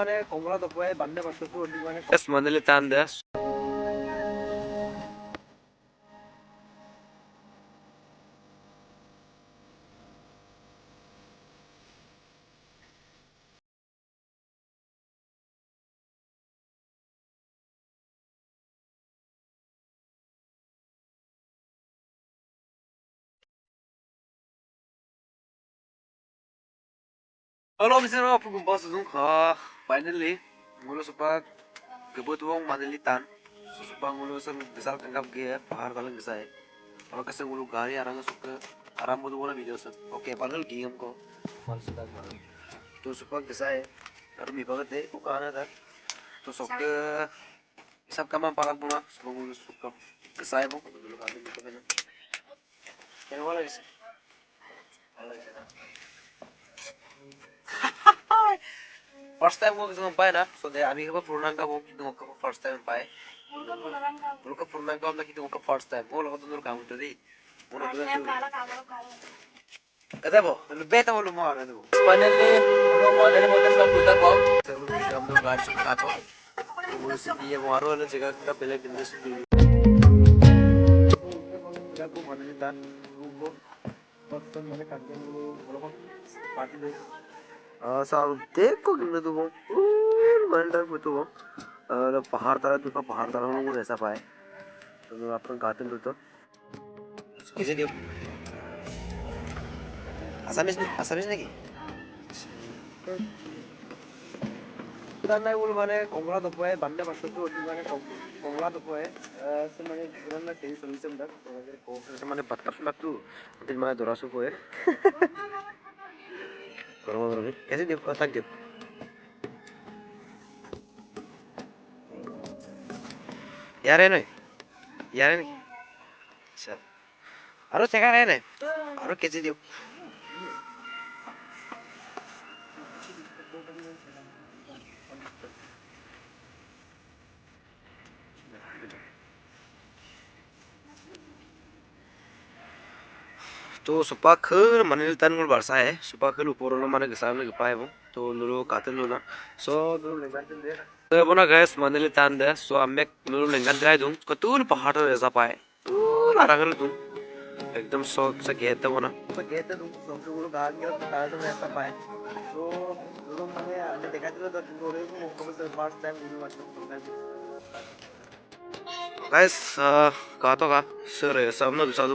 মানে কমলা দপাই বান্দে পাছতো অলি মানে Es mandele tandas. Halo, bisa apa gue bahas dong? Ah, finally, mulu sepak kebutuhan manilitan. Sepak mulu sen besar kanggap ge bahar kalang gesai. Kalau kesel mulu gari arang suka aram mulu mulu video sen. Oke, padahal game ko. Mal sudah gari. तो super gesai. Aduh, mi banget deh, bukan ada. तो sok ke isap kamar parang pula. Sepak mulu suka gesai mo. Dulu kami gitu first time ও কিছু পায় না দে আমি কেবল পূর্ণাঙ্গ ও কিন্তু okay first time পায় ওকে পূর্ণাঙ্গ আমরা কিন্তু ওকে ফার্স্ট টাইম ও লগত তোর কাম তো দি মনে করে Kata mo, ano beta mo lumawa na mo. Finally, ano mo dali mo sa puta देख तो तो पहाड़ तारा तुका पहाड़ तारा म्हणून ऐसा पाय? तुम्ही आपण घातून तुझं किती देऊ आसामीस आसामीस नाही নাই বোল মানে কমলা দপয়ে বান্দে বাসতো ওই মানে কমলা দপয়ে সে মানে গুরন না টেনশন হইছে মানে কোফরে মানে পাতা পাতু দিন মানে দরাসু Koi Vamos ver. Ese tiempo, hasta el tiempo. यार आहे ना यार आहे ना अरे सेगा आहे ना अरे कैसे देऊ तो sepak ke mana tan ngul barsa eh sepak ke तो उन लोग आते सो तो बोना गैस मन तान दे। सो अम्मे नुरु लेंगन दे दूँ। को तूल पहाड़ ऐसा पाए। तूल आरा कर दूँ। एकदम सो से कहते हो तो कहते तुम तुम लोग गाग के तो मैं तो ऐसा पाए। तो लोग मने आपने देखा तो तो गोरे को मुँह को तो फ़र्स्ट टाइम गुरु मतलब गाइस कहा तो कहा? सर ऐसा हमने दूसरा तो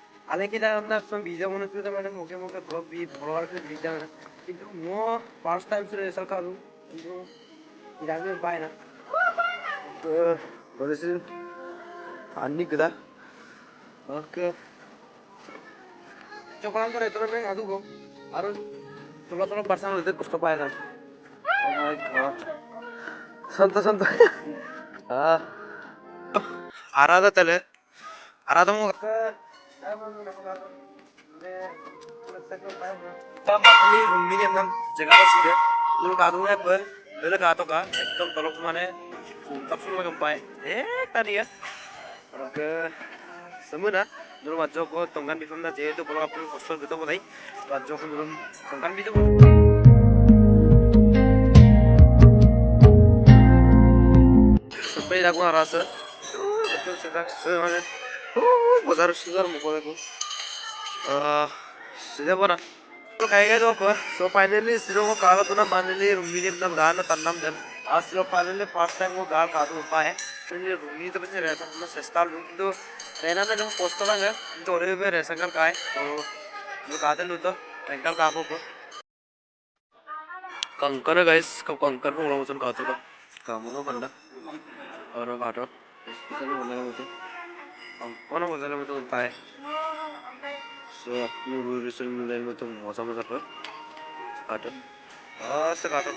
ಅದಕ್ಕೆ ನಾನು ಬೀಜ ಉಣಿಸಿದ್ರೆ ಮೇಡಮ್ ಮುಖ್ಯ ಮುಖ್ಯ ಬಿ ಬರೋಕೆ ಬೀಜ ಇದು ಮೋ ಫಾಸ್ಟ್ ಟೈಮ್ ಸರ್ಕಾರ ಇದು ಇದಾದ್ಮೇಲೆ ಬಾಯ್ನ ಹೊರಸು ಅನ್ನಿಕ್ಕದ ಅದಕ್ಕೆ ಚೊಕೊಳಂತ ರೈತರ ಮೇಲೆ ಅದು ಆರು ಚೊಲೋ ಚೊಲೋ ಪರ್ಸನ್ ಇದ್ರೆ ಕಷ್ಟ ಪಾಯ್ದ ಸಂತ ಸಂತ ಆರಾಧ ತಲೆ ಆರಾಧ ಮುಗ जगह पर सीधे लोग आते हैं पर मेरे गातों का एकदम तलब माने तफसील में कम्पाए eh tadi ya orang ke semua dulu wajah kok tongkan bisa nggak jadi itu kalau aku poster gitu boleh wajah aku belum tongkan gitu sampai aku ngerasa betul sedang semuanya semana oh bazar sudah mau aku ah तो खाएगा तो पर so finally सिरो को कागा तो ना finally Rumi ने अपना गाल ना तन्नम जब आज सिरो फाइनली फ़र्स्ट टाइम वो गाल खा तो पाए फाइनली रूमी तो बच्चे रहता अपना सस्ता लूँ तो रहना ना जब पोस्ट ना गया तो रे पे रह सकल का है तो वो खाते लूँ तो रंगल का आपको कंकर है गाइस कब कंकर को मुझे खाते का काम होगा बंदा और काटो इसको भी बोलेगा मुझे অনেক মজার মতো পায় সো আপনি রুয়ের মতো মজা মজা পায় কাটন আচ্ছা কাটন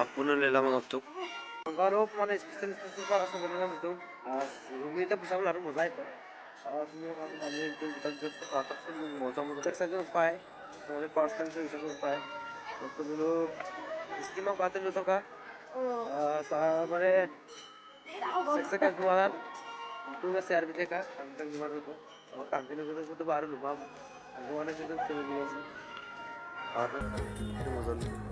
আপনার নিলাম তো আরও মানে স্পেশাল স্পেশাল পাওয়া আসলে নিলাম তো আর রুমিটা বসাবলে আরও মজাই পায় আর আমি একটু মজা মজা একসাথে পায় আমাদের পার্সোনাল হিসাবে পায় কতগুলো স্কিমও পাতে যতটা তারপরে সেক্সের কাজ তুমি শেয়ার বিতে কা আমি তো তোমার তো আমার কান্তিনে তো তো বারো লুবাম আমি অনেক কিছু ছেড়ে দিয়েছি আর মজা